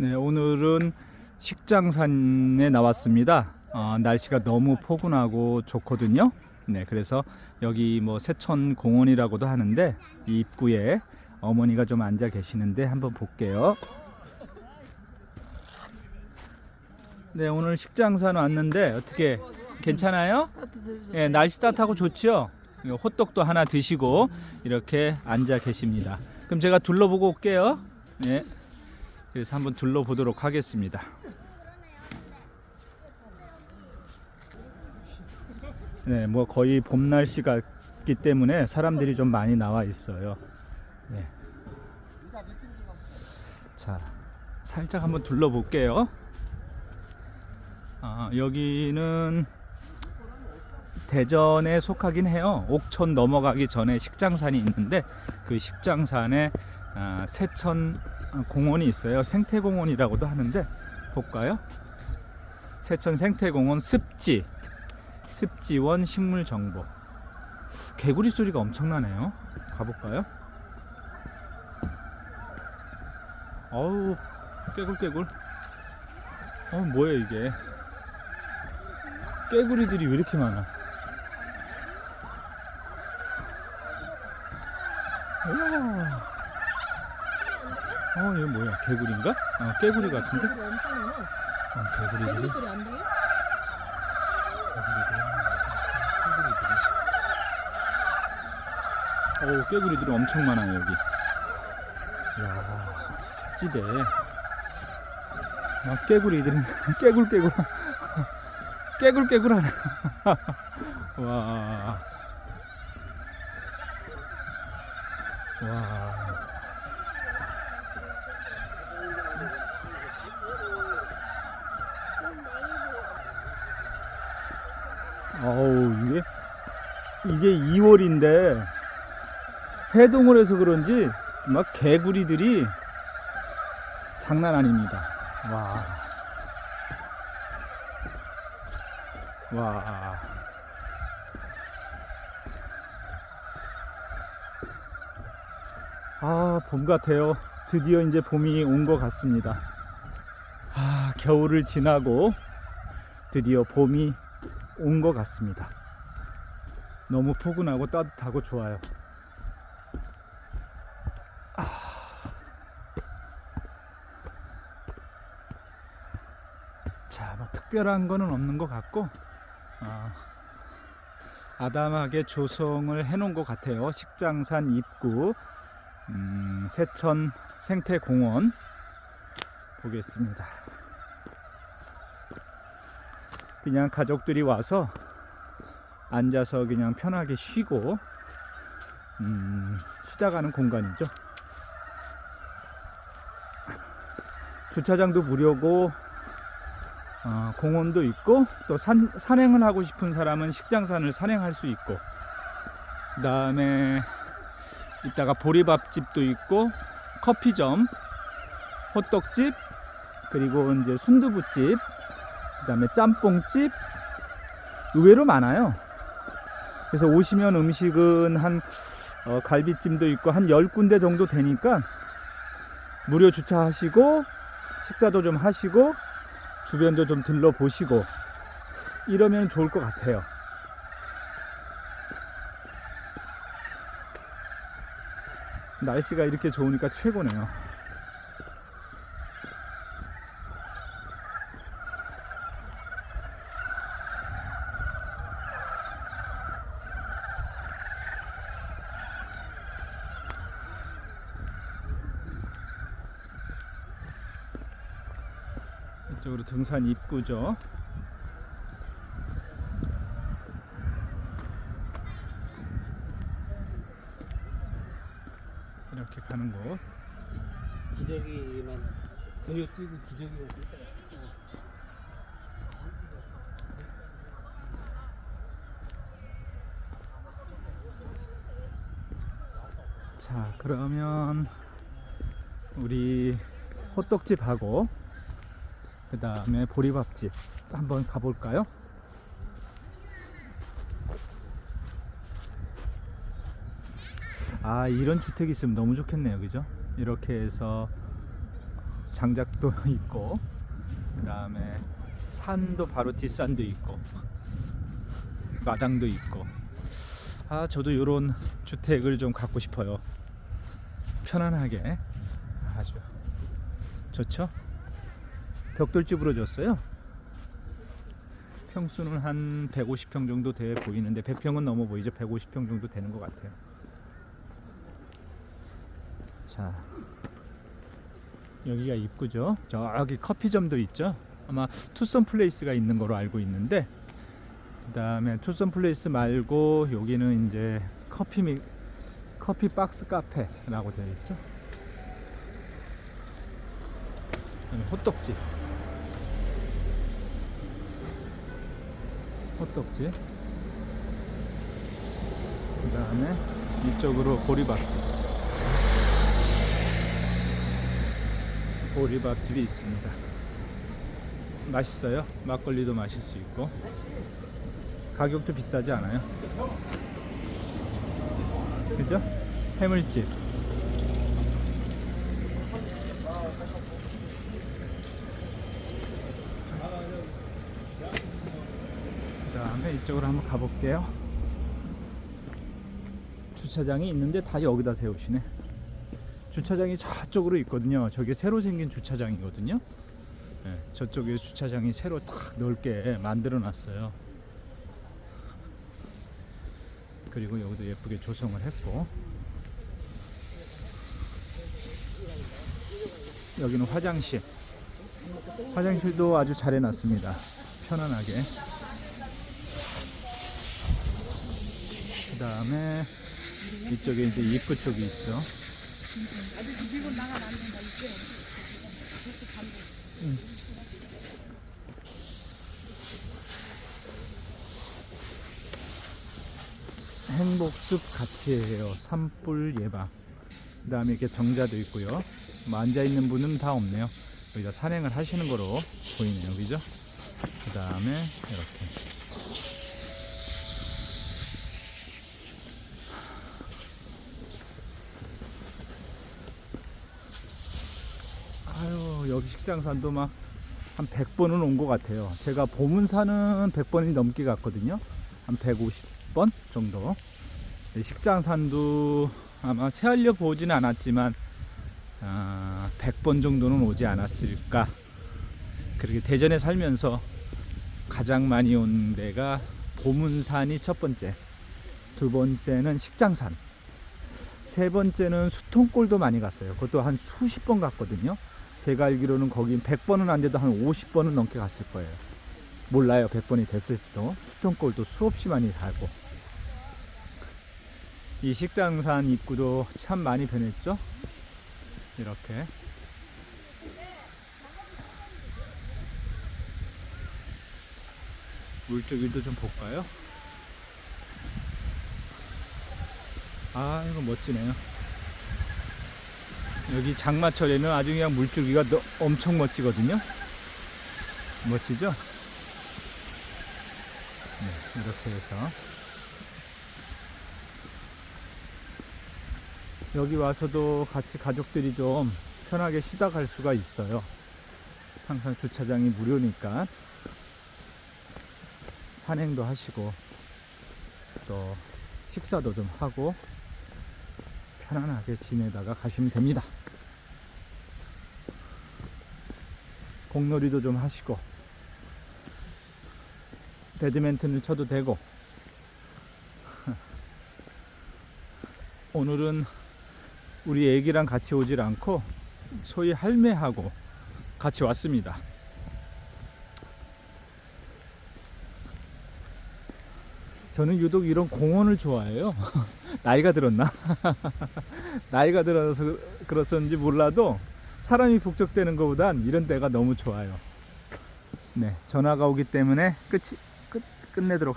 네, 오늘은 식장산에 나왔습니다. 어, 날씨가 너무 포근하고 좋거든요. 네, 그래서 여기 뭐 세천 공원이라고도 하는데 이 입구에 어머니가 좀 앉아 계시는데 한번 볼게요. 네, 오늘 식장산 왔는데 어떻게 괜찮아요? 예, 날씨 따뜻하고 좋죠. 이거 호떡도 하나 드시고 이렇게 앉아 계십니다. 그럼 제가 둘러보고 올게요. 예. 그래서 한번 둘러보도록 하겠습니다. 네, 뭐 거의 봄 날씨가기 때문에 사람들이 좀 많이 나와 있어요. 네. 자, 살짝 한번 둘러볼게요. 아, 여기는 대전에 속하긴 해요. 옥천 넘어가기 전에 식장산이 있는데 그 식장산에 아, 세천 공원이 있어요. 생태공원이라고도 하는데 볼까요? 세천 생태공원 습지 습지원 식물 정보 개구리 소리가 엄청나네요. 가볼까요? 어우 깨굴깨굴. 어 뭐야 이게? 깨구리들이 왜 이렇게 많아? 우와. 어, 이거 뭐야? 개구리인가? 어, 깨구리 같은데? 어, 개구리들이. 개구리 소리 안 들려? 개구리들이. 오, 깨구리들이 엄청 많아요, 여기. 이야, 습지대. 막 깨구리들은 깨굴깨굴. 깨굴깨굴하네. 와. 와. 어우 이게 이게 2월인데 해동을 해서 그런지 막 개구리들이 장난 아닙니다. 와. 와. 아, 봄 같아요. 드디어 이제 봄이 온 것 같습니다. 아, 겨울을 지나고 드디어 봄이 온 것 같습니다. 너무 포근하고 따뜻하고 좋아요. 아. 자, 뭐 특별한 거는 없는 것 같고, 어, 아담하게 조성을 해놓은 것 같아요. 식장산 입구, 음, 세천 생태공원 보겠습니다. 그냥 가족들이 와서 앉아서 그냥 편하게 쉬고 음, 쉬다 가는 공간이죠. 주차장도 무료고 어, 공원도 있고 또 산, 산행을 하고 싶은 사람은 식장산을 산행할 수 있고 그 다음에 이따가 보리밥집도 있고 커피점 호떡집 그리고 이제 순두부집 그다음에 짬뽕집 의외로 많아요. 그래서 오시면 음식은 한 어, 갈비찜도 있고 한 10군데 정도 되니까 무료 주차하시고 식사도 좀 하시고 주변도 좀 들러보시고 이러면 좋을 것 같아요. 날씨가 이렇게 좋으니까 최고네요. 이쪽으로 등산 입구죠. 이렇게 가는 곳. 기저귀만 근육 뛰고 기저귀만. 자, 그러면 우리 호떡집하고 그 다음에 보리밥집 한번 가볼까요? 아 이런 주택이 있으면 너무 좋겠네요. 그죠? 이렇게 해서 장작도 있고 그 다음에 산도 바로 뒷산도 있고 마당도 있고. 아 저도 이런 주택을 좀 갖고 싶어요. 편안하게. 아주 좋죠 벽돌집으로 줬어요. 평수는 한 150평 정도 돼 보이는데 100평은 넘어 보이죠. 150평 정도 되는 것 같아요. 자 여기가 입구죠. 저기 커피점도 있죠. 아마 투썸 플레이스가 있는 거로 알고 있는데 그 다음에 투썸 플레이스 말고 여기는 이제 커피 미, 커피 박스 카페라고 되어 있죠. 호떡집 호떡집. 그 다음에 이쪽으로 보리밥집. 보리밥집이 있습니다. 맛있어요? 막걸리도 마실 수 있고. 가격도 비싸지 않아요. 그죠? 해물집 그 다음에 이쪽으로 한번 가볼게요. 주차장이 있는데 다 여기다 세우시네. 주차장이 저쪽으로 있거든요. 저게 새로 생긴 주차장이거든요. 네, 저쪽에 주차장이 새로 딱 넓게 만들어 놨어요. 그리고 여기도 예쁘게 조성을 했고. 여기는 화장실. 화장실도 아주 잘 해놨습니다. 편안하게 그 다음에 이쪽에 이제 입구 쪽이 있죠 음. 행복숲 가치예요. 산불 예방. 그 다음에 이렇게 정자도 있고요. 뭐 앉아있는 분은 다 없네요. 여기다 산행을 하시는 거로 보이네요. 그죠? 그 다음에 이렇게. 여기 식장산도 막 한 100번은 온 것 같아요. 제가 보문산은 100번이 넘게 갔거든요. 한 150번 정도. 네, 식장산도 아마 세알력 보지는 않았지만 아, 100번 정도는 오지 않았을까. 그렇게 대전에 살면서 가장 많이 온 데가 보문산이 첫 번째, 두 번째는 식장산, 세 번째는 수통골도 많이 갔어요. 그것도 한 수십 번 갔거든요. 제가 알기로는 거기 100번은 안 돼도 한 50번은 넘게 갔을 거예요. 몰라요. 100번이 됐을지도. 수통골도 수없이 많이 가고. 이 식장산 입구도 참 많이 변했죠. 이렇게. 물쪽일도 좀 볼까요? 아, 이거 멋지네요. 여기 장마철에는 아주 그냥 물줄기가 너- 엄청 멋지거든요. 멋지죠? 네, 이렇게 해서 여기 와서도 같이 가족들이 좀 편하게 쉬다 갈 수가 있어요. 항상 주차장이 무료니까 산행도 하시고 또 식사도 좀 하고 편안하게 지내다가 가시면 됩니다. 공놀이도 좀 하시고 배드민턴을 쳐도 되고 오늘은 우리 애기랑 같이 오질 않고 소희 할매하고 같이 왔습니다. 저는 유독 이런 공원을 좋아해요. 나이가 들었나? 나이가 들어서 그- 그렇었는지 몰라도 사람이 북적대는 것보단 이런 데가 너무 좋아요. 네, 전화가 오기 때문에 끝이 끝 끝내도록 할게요.